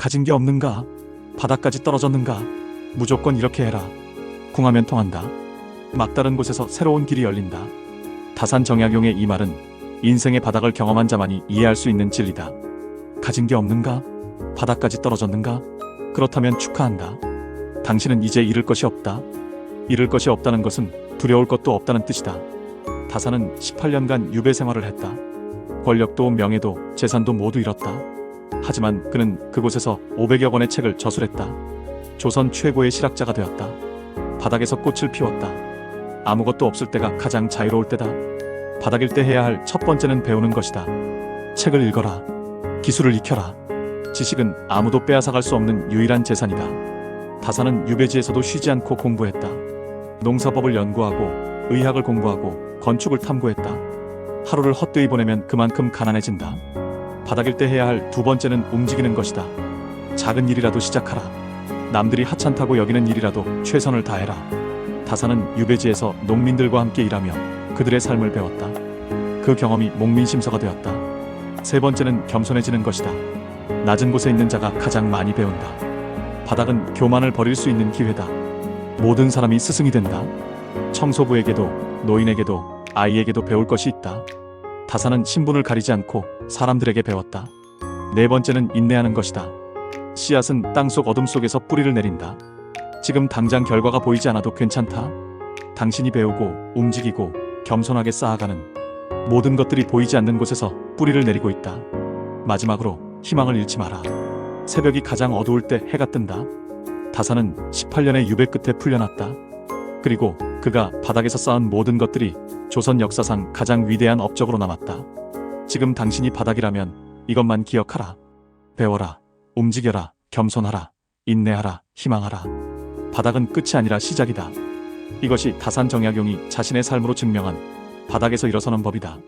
가진 게 없는가? 바닥까지 떨어졌는가? 무조건 이렇게 해라. 궁하면 통한다. 막다른 곳에서 새로운 길이 열린다. 다산 정약용의 이 말은 인생의 바닥을 경험한 자만이 이해할 수 있는 진리다. 가진 게 없는가? 바닥까지 떨어졌는가? 그렇다면 축하한다. 당신은 이제 잃을 것이 없다. 잃을 것이 없다는 것은 두려울 것도 없다는 뜻이다. 다산은 18년간 유배 생활을 했다. 권력도 명예도 재산도 모두 잃었다. 하지만 그는 그곳에서 500여 권의 책을 저술했다. 조선 최고의 실학자가 되었다. 바닥에서 꽃을 피웠다. 아무것도 없을 때가 가장 자유로울 때다. 바닥일 때 해야 할 첫 번째는 배우는 것이다. 책을 읽어라. 기술을 익혀라. 지식은 아무도 빼앗아갈 수 없는 유일한 재산이다. 다사는 유배지에서도 쉬지 않고 공부했다. 농사법을 연구하고 의학을 공부하고 건축을 탐구했다. 하루를 헛되이 보내면 그만큼 가난해진다. 바닥일 때 해야 할 두 번째는 움직이는 것이다. 작은 일이라도 시작하라. 남들이 하찮다고 여기는 일이라도 최선을 다해라. 다사는 유배지에서 농민들과 함께 일하며 그들의 삶을 배웠다. 그 경험이 목민심서가 되었다. 세 번째는 겸손해지는 것이다. 낮은 곳에 있는 자가 가장 많이 배운다. 바닥은 교만을 버릴 수 있는 기회다. 모든 사람이 스승이 된다. 청소부에게도 노인에게도 아이에게도 배울 것이 있다. 다사는 신분을 가리지 않고 사람들에게 배웠다. 네 번째는 인내하는 것이다. 씨앗은 땅속 어둠 속에서 뿌리를 내린다. 지금 당장 결과가 보이지 않아도 괜찮다. 당신이 배우고 움직이고 겸손하게 쌓아가는 모든 것들이 보이지 않는 곳에서 뿌리를 내리고 있다. 마지막으로 희망을 잃지 마라. 새벽이 가장 어두울 때 해가 뜬다. 다사는 18년의 유배 끝에 풀려났다. 그리고 그가 바닥에서 쌓은 모든 것들이 조선 역사상 가장 위대한 업적으로 남았다. 지금 당신이 바닥이라면 이것만 기억하라. 배워라. 움직여라. 겸손하라. 인내하라. 희망하라. 바닥은 끝이 아니라 시작이다. 이것이 다산 정약용이 자신의 삶으로 증명한 바닥에서 일어서는 법이다.